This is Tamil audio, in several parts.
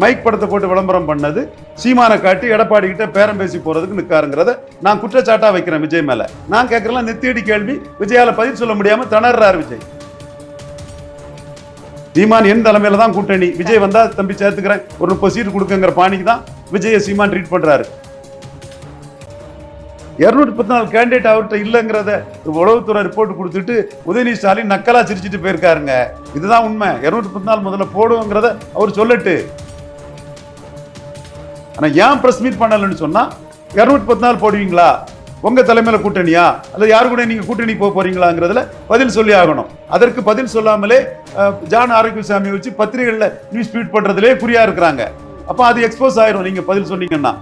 மைக் படத்தை போட்டு விளம்பரம் பண்ணது. சீமானை காட்டி எடப்பாடி கிட்ட பேரம் பேசி போறதுக்கு நிற்காருங்கிறத நான் குற்றச்சாட்டா வைக்கிறேன் விஜய் மேல. நான் கேட்கறலாம் நெத்தியடி கேள்வி. விஜயால பதில் சொல்ல முடியாம திணறாரு விஜய். சீமான் என் தலைமையில தான் கூட்டணி. விஜய் வந்தா தம்பி சேர்த்துக்கிறேன். ஒரு முப்பது சீட்டு கொடுக்குங்கிற பாணிக்கு தான் விஜய சீமான் ட்ரீட் பண்றாரு. இருநூற்றி பத்து நாலு கேண்டிடேட் அவர்கிட்ட இல்லைங்கிறத உளவுத்துறை ரிப்போர்ட் கொடுத்துட்டு உதயநிதி ஸ்டாலின் நக்கலா சிரிச்சிட்டு போயிருக்காருங்க. இதுதான் உண்மை. இருநூற்றி பத்து நாள் முதல்ல போடுவோங்கிறத அவர் சொல்லட்டு. ஆனால் ஏன் ப்ரெஸ் மீட் பண்ணலன்னு சொன்னால் இரநூத்தி பத்து நாள் போடுவீங்களா? உங்கள் தலைமையில் கூட்டணியா? அல்லது யார் கூட நீங்க கூட்டணி போக போகிறீங்களாங்கிறதுல பதில் சொல்லி ஆகணும். அதற்கு பதில் சொல்லாமலே ஜான் ஆரோக்கியசாமி வச்சு பத்திரிகைகளில் நியூஸ் ஃபீட் பண்றதுலே குறியாக இருக்கிறாங்க. அப்போ அது எக்ஸ்போஸ் ஆயிரும். நீங்கள் பதில் சொன்னீங்கன்னா.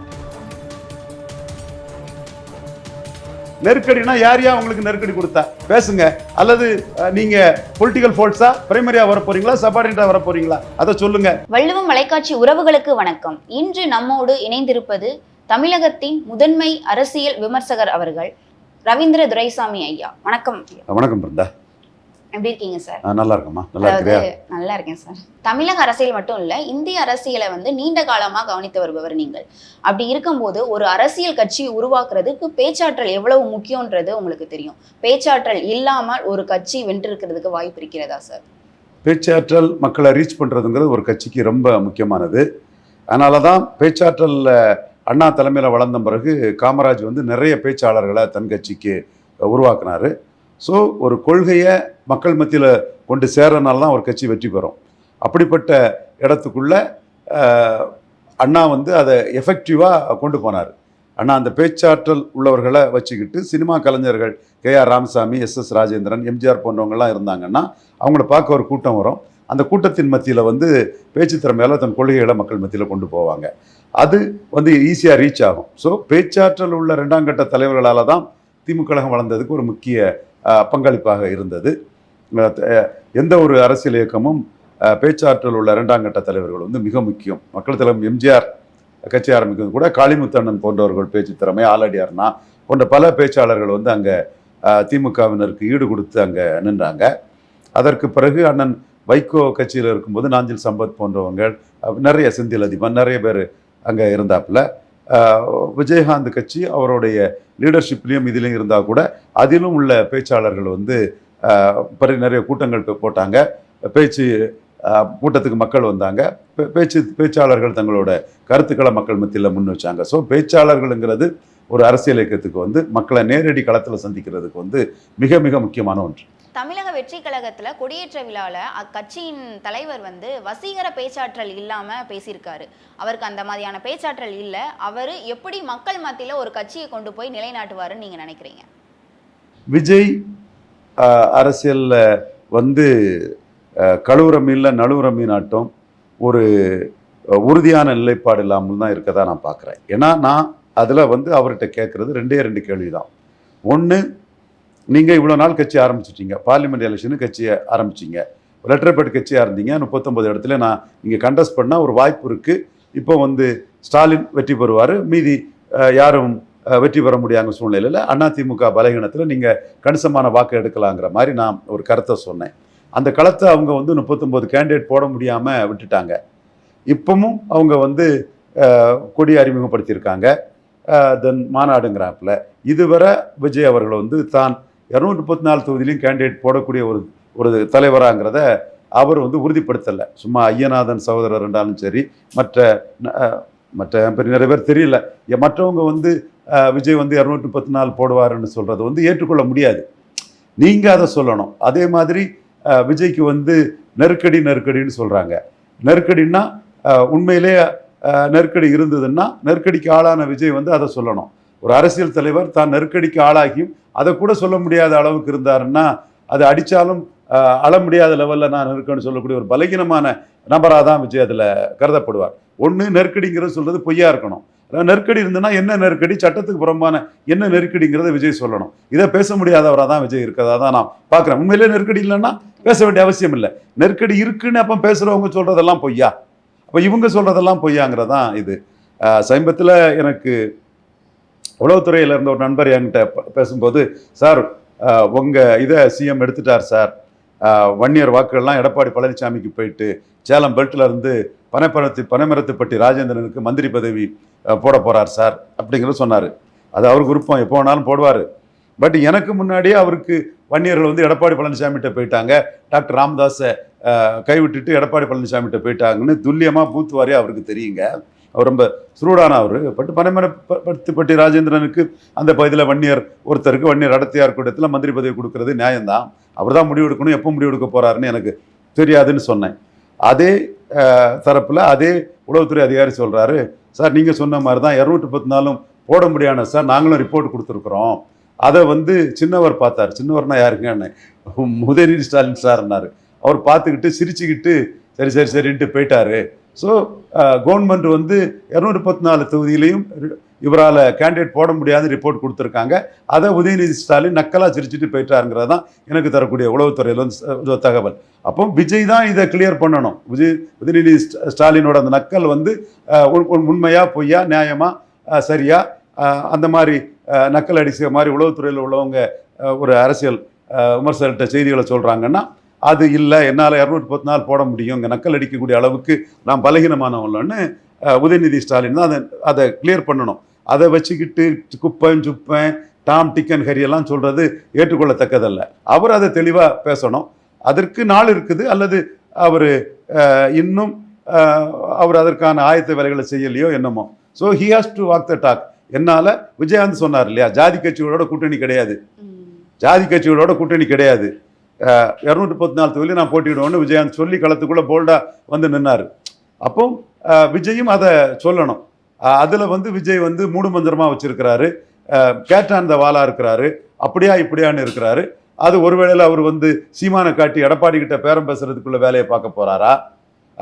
நெருக்கடினா யார் யார் உங்களுக்கு நெருக்கடி கொடுத்தா? பேசுங்க. அல்லது நீங்க பொலிட்டிக்கல் ஃபோல்ஸா பிரைமரியா வர போறீங்களா சபார்டினேட்டா வர போறீங்களா அதை சொல்லுங்க. வள்ளுவம் வலைக்காட்சி உறவுகளுக்கு வணக்கம். இன்று நம்மோடு இணைந்திருப்பது தமிழகத்தின் முதன்மை அரசியல் விமர்சகர் அவர்கள் ரவீந்திர துரைசாமி ஐயா. வணக்கம். வணக்கம் பிருந்தா எப்படி இருக்கீங்க சார் நல்லா இருக்கம்மா. நல்லா நல்லா இருக்கேன் சார் தமிழக அரசியல் மட்டும் இல்ல இந்திய அரசியலை வந்து நீண்ட காலமா கவனித்து வருபவர் நீங்கள். அப்படி இருக்கும்போது ஒரு அரசியல் கட்சி உருவாக்குறதுக்கு பேச்சாற்றல் எவ்வளவு முக்கியன்றது உங்களுக்கு தெரியும். பேச்சாற்றல் இல்லாமல் ஒரு கட்சி வென்றிருக்கிறதுக்கு வாய்ப்பு இருக்கிறதா சார் பேச்சாற்றல் மக்களை ரீச் பண்ணுறதுங்கிறது ஒரு கட்சிக்கு ரொம்ப முக்கியமானது. அதனால தான் பேச்சாற்றலில் அண்ணா தலைமையில் வளர்ந்த பிறகு காமராஜ் வந்து நிறைய பேச்சாளர்களை தன் கட்சிக்கு உருவாக்குனாரு. ஸோ ஒரு கொள்கையை மக்கள் மத்தியில் கொண்டு சேர்றதுனால தான் ஒரு கட்சி வெற்றி பெறும். அப்படிப்பட்ட இடத்துக்குள்ள அண்ணா வந்து அதை எஃபெக்டிவாக கொண்டு போனார். அண்ணா அந்த பேச்சாற்றல் உள்ளவர்களை வச்சுக்கிட்டு சினிமா கலைஞர்கள் K R Ramasamy S S Rajendran MGR போன்றவங்கலாம் இருந்தாங்கன்னா அவங்கள பார்க்க ஒரு கூட்டம் வரும். அந்த கூட்டத்தின் மத்தியில் வந்து பேச்சு திறமையால் தன் கொள்கைகளை மக்கள் மத்தியில் கொண்டு போவாங்க. அது வந்து ஈஸியாக ரீச் ஆகும். ஸோ பேச்சாற்றல் உள்ள ரெண்டாம் கட்ட தலைவர்களால் தான் திமுக கழகம் வளர்ந்ததுக்கு ஒரு முக்கிய பங்களிப்பாக இருந்தது. எந்த ஒரு அரசியல் இயக்கமும் பேச்சாற்றல் உள்ள இரண்டாம் கட்ட தலைவர்கள் வந்து மிக முக்கியம். மக்கள் தலைவர் எம்ஜிஆர் கட்சி ஆரம்பிக்கிறது கூட காளிமுத்தண்ணன் போன்றவர்கள் பேச்சு திறமை ஆலடியார்னா போன்ற பல பேச்சாளர்கள் வந்து அங்கே திமுகவினருக்கு ஈடு கொடுத்து அங்கே நின்றாங்க. அதற்கு பிறகு அண்ணன் வைகோ கட்சியில் இருக்கும்போது நாஞ்சில் சம்பத் போன்றவங்க நிறைய செந்தில் அதிபன் நிறைய பேர் அங்கே இருந்தாப்புல. விஜயகாந்த் கட்சி அவருடைய லீடர்ஷிப்லேயும் இதிலையும் இருந்தால் கூட அதிலும் உள்ள பேச்சாளர்கள் வந்து பிற நிறைய கூட்டங்கள் போட்டாங்க. பேச்சு கூட்டத்துக்கு மக்கள் வந்தாங்க. பேச்சு பேச்சாளர்கள் தங்களோட கருத்துக்களை மக்கள் மத்தியில் முன் வச்சாங்க. ஸோ பேச்சாளர்களுங்கிறது ஒரு அரசியல் இயக்கத்துக்கு வந்து மக்களை நேரடி களத்தில் சந்திக்கிறதுக்கு வந்து மிக மிக முக்கியமான ஒன்று. தமிழக வெற்றி கழகத்தில் கொடியேற்ற விழாவில் அக்கட்சியின் தலைவர் வந்து வசீகர பேச்சாற்றல் இல்லாமல் பேசியிருக்காரு. அவருக்கு அந்த மாதிரியான பேச்சாற்றல் இல்லை. அவர் எப்படி மக்கள் மத்தியில் ஒரு கட்சியை கொண்டு போய் நிலைநாட்டுவாருன்னு நீங்கள் நினைக்கிறீங்க? விஜய் அரசியலில் வந்து கழுவுற மீனில் நழுவுற மீனாட்டம் ஒரு உறுதியான நிலைப்பாடு இல்லாமல் தான் இருக்கதா நான் பார்க்குறேன் ஏன்னா நான் அதில் வந்து அவர்கிட்ட கேட்குறது ரெண்டே ரெண்டு கேள்வி தான் ஒன்று நீங்கள் இவ்வளோ நாள் கட்சி ஆரம்பிச்சிட்டீங்க. பார்லிமெண்ட் எலெக்ஷனு கட்சியை ஆரம்பிச்சிங்க. லெட்டர்பேட் கட்சியாக இருந்தீங்க. முப்பத்தொம்பது இடத்துல நான் நீங்கள் கண்டஸ்ட் பண்ணால் ஒரு வாய்ப்பு இருக்குது இப்போ வந்து ஸ்டாலின் வெற்றி பெறுவார். மீதி யாரும் வெற்றி பெற முடியாத சூழ்நிலையில் அதிமுக பலகீனத்தில் நீங்கள் கணிசமான வாக்கு எடுக்கலாங்கிற மாதிரி நான் ஒரு கருத்தை சொன்னேன். அந்த களத்தை அவங்க வந்து முப்பத்தொம்போது கேண்டிடேட் போட முடியாமல் விட்டுட்டாங்க. இப்பவும் அவங்க வந்து கொடி அறிமுகப்படுத்தியிருக்காங்க. தென் மாநாடுங்கிறாப்புல. இதுவரை விஜய் அவர்கள் வந்து தான் இரநூத்தி முப்பத்தி நாலு தொகுதியிலையும் கேண்டிடேட் போடக்கூடிய ஒரு ஒரு தலைவராங்கிறத அவர் வந்து உறுதிப்படுத்தலை. சும்மா ஐயநாதன் சகோதரர் இருந்தாலும் சரி மற்ற மற்ற பெரிய நிறைய பேர் தெரியல. மற்றவங்க வந்து விஜய் வந்து இரநூத்தி முப்பத்தி நாலு போடுவாருன்னு சொல்கிறது வந்து ஏற்றுக்கொள்ள முடியாது. நீங்கள் அதை சொல்லணும். அதே மாதிரி விஜய்க்கு வந்து நெருக்கடி நெருக்கடின்னு சொல்கிறாங்க நெருக்கடின்னா உண்மையிலே நெருக்கடி இருந்ததுன்னா நெருக்கடிக்கு ஆளான விஜய் வந்து அதை சொல்லணும். ஒரு அரசியல் தலைவர் தான் நெருக்கடிக்கு ஆளாகியும் அதை கூட சொல்ல முடியாத அளவுக்கு இருந்தாருன்னா அது அடித்தாலும் அள முடியாத லெவலில் நான் இருக்கேன்னு சொல்லக்கூடிய ஒரு பலகீனமான நபராக தான் விஜய் அதில் கருதப்படுவார். ஒன்று நெருக்கடிங்கிறது சொல்கிறது பொய்யா இருக்கணும். நெருக்கடி இருந்ததுன்னா என்ன நெருக்கடி சட்டத்துக்கு புறம்பான என்ன நெருக்கடிங்கிறத விஜய் சொல்லணும். இதை பேச முடியாதவராக தான் விஜய் இருக்கிறதா தான் நான் பார்க்குறேன். உண்மையிலே நெருக்கடி இல்லைன்னா பேச வேண்டிய அவசியம் இல்லை. நெருக்கடி இருக்குன்னு அப்போ பேசுகிறவங்க சொல்கிறதெல்லாம் பொய்யா? அப்போ இவங்க சொல்கிறதெல்லாம் பொய்யாங்கிறதான் இது. சமீபத்தில் எனக்கு உளவுத்துறையில் இருந்த ஒரு நண்பர் என்கிட்ட பேசும்போது சார் உங்கள் இதை சிஎம் எடுத்துட்டார் சார். வன்னியர் வாக்குகள்லாம் எடப்பாடி பழனிசாமிக்கு போயிட்டு சேலம் பெல்ட்டில் இருந்து பனைப்பரத்து பனைமரத்துப்பட்டி ராஜேந்திரனுக்கு மந்திரி பதவி போட போகிறார் சார். அப்படிங்கிறத சொன்னார். அது அவருக்கு விருப்பம் எப்போ வேணாலும் போடுவார். பட் எனக்கு முன்னாடியே அவருக்கு வன்னியர்கள் வந்து எடப்பாடி பழனிசாமிகிட்ட போயிட்டாங்க. டாக்டர் ராமதாஸை கைவிட்டுட்டு எடப்பாடி பழனிசாமிகிட்ட போயிட்டாங்கன்னு துல்லியமாக பூத்துவாரியாக அவருக்கு தெரியுங்க. அவர் ரொம்ப சுருடான அவர். பட்டு பட் பட்டி ராஜேந்திரனுக்கு அந்த பகுதியில் வன்னியர் ஒருத்தருக்கு வன்னியர் அடர்த்தியார் கூட்டத்தில் மந்திரி பதவி கொடுக்கறது நியாயம்தான். அவர் தான் முடிவு எடுக்கணும் எப்போ முடிவு எடுக்க போகிறாருன்னு எனக்கு தெரியாதுன்னு சொன்னேன். அதே தரப்பில் அதே உளவுத்துறை அதிகாரி சொல்கிறாரு சார் நீங்கள் சொன்ன மாதிரி தான் இரநூற்றி பத்து நாளும் போட முடியாத சார் நாங்களும் ரிப்போர்ட் கொடுத்துருக்குறோம். அதை வந்து சின்னவர் பார்த்தார். சின்னவர்னா யாருங்கன்னு முதலீடு ஸ்டாலின் சார்னார். அவர் பார்த்துக்கிட்டு சிரிச்சுக்கிட்டு சரி சரி சரின்ட்டு போயிட்டாரு. ஸோ கவர்மெண்ட் uh, வந்து இரநூறு பத்து நாலு தொகுதியிலையும் இவரால் கேண்டிடேட் போட முடியாதுன்னு ரிப்போர்ட் கொடுத்துருக்காங்க. அதை உதயநிதி ஸ்டாலின் நக்கலாக சிரிச்சுட்டு போயிட்டாருங்கிறது தான் எனக்கு தரக்கூடிய உளவுத்துறையில் வந்து தகவல். அப்போ விஜய் தான் இதை கிளியர் பண்ணணும். விஜய் உதயநிதி ஸ்டாலினோட அந்த நக்கல் வந்து உண்மையாக பொய்யா நியாயமாக சரியா அந்த மாதிரி நக்கல் அடிச்ச மாதிரி உளவுத்துறையில் உள்ளவங்க ஒரு அரசியல் அஹ், விமர்சகர்கிட்ட செய்திகளை சொல்கிறாங்கன்னா அது இல்லை என்னால் இரநூத்தி பத்து நாள் போட முடியும் இங்கே நக்கல் அடிக்கக்கூடிய அளவுக்கு நான் பலகீனமானவன்லன்னு உதயநிதி ஸ்டாலின் தான் அதை அதை கிளியர் பண்ணணும். அதை வச்சுக்கிட்டு Kuppan Suppan Tom Dick and Harry எல்லாம் சொல்றது ஏற்றுக்கொள்ளத்தக்கதல்ல. அவர் அதை தெளிவாக பேசணும். அதற்கு நாள் இருக்குது. அல்லது அவர் இன்னும் அவர் அதற்கான ஆயத்த வேலைகளை செய்யலையோ என்னமோ. So he has to walk the talk என்னால் விஜயகாந்த் சொன்னார் இல்லையா ஜாதி கட்சிகளோட கூட்டணி கிடையாது. ஜாதி கட்சிகளோட கூட்டணி கிடையாது. இரநூத்தி பத்து நாலு தொகுதி நான் போட்டியிடுவேன்னு விஜயகாந்த் சொல்லி களத்துக்குள்ளே போல்டா வந்து நின்னார். அப்போ விஜயும் அதை சொல்லணும். அதில் வந்து விஜய் வந்து மூடு மந்திரமாக வச்சுருக்கிறாரு கேட்டான் அந்த இருக்கிறாரு. அப்படியா இப்படியான்னு இருக்கிறாரு. அது ஒருவேளை அவர் வந்து சீமானை காட்டி எடப்பாடி கிட்ட பேரம் பேசுறதுக்குள்ள வேலையை பார்க்க போறாரா?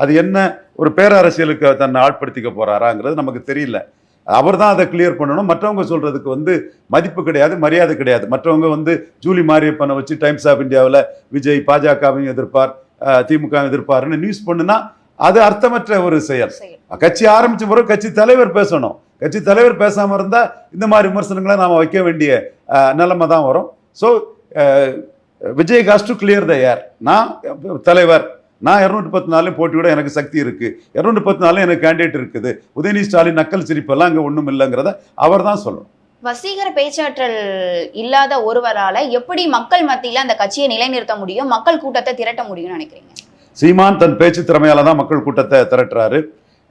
அது என்ன ஒரு பேரரசியலுக்கு தன்னை ஆட்படுத்திக்க போறாராங்கிறது நமக்கு தெரியல. அவர் தான் அதை கிளியர் பண்ணணும். மற்றவங்க சொல்றதுக்கு வந்து மதிப்பு கிடையாது மரியாதை கிடையாது. மற்றவங்க வந்து ஜூலி மாரியப்பனை வச்சு டைம்ஸ் ஆஃப் இந்தியாவில் விஜய் பாஜகவையும் எதிர்ப்பார் அஹ், திமுகவும் எதிர்ப்பாருன்னு நியூஸ் பண்ணுனா அது அர்த்தமற்ற ஒரு செயல். கட்சி ஆரம்பிச்ச பிறகு கட்சி தலைவர் பேசணும். கட்சி தலைவர் பேசாம இருந்தா இந்த மாதிரி விமர்சனங்களை நாம வைக்க வேண்டிய நிலைமை தான் வரும். So Vijay has to clear the air நான் தலைவர் நான் இரநூத்தி பத்து நாளையும் போட்டியோட எனக்கு சக்தி இருக்கு. இரநூத்தி பத்து நாளும் எனக்கு கேண்டிடேட் இருக்குது. உதயநிதி ஸ்டாலின் நக்கல் சிரிப்பெல்லாம் அங்கே ஒன்றும் இல்லைங்கிறத அவர் தான் சொல்லணும். வசீகர பேச்சாற்றல் இல்லாத ஒருவரால எப்படி மக்கள் மத்தியில அந்த கட்சியை நிலைநிறுத்த முடியும் மக்கள் கூட்டத்தை திரட்ட முடியும்னு நினைக்கிறீங்க? சீமான் தன் பேச்சு திறமையால தான் மக்கள் கூட்டத்தை திரட்டுறாரு.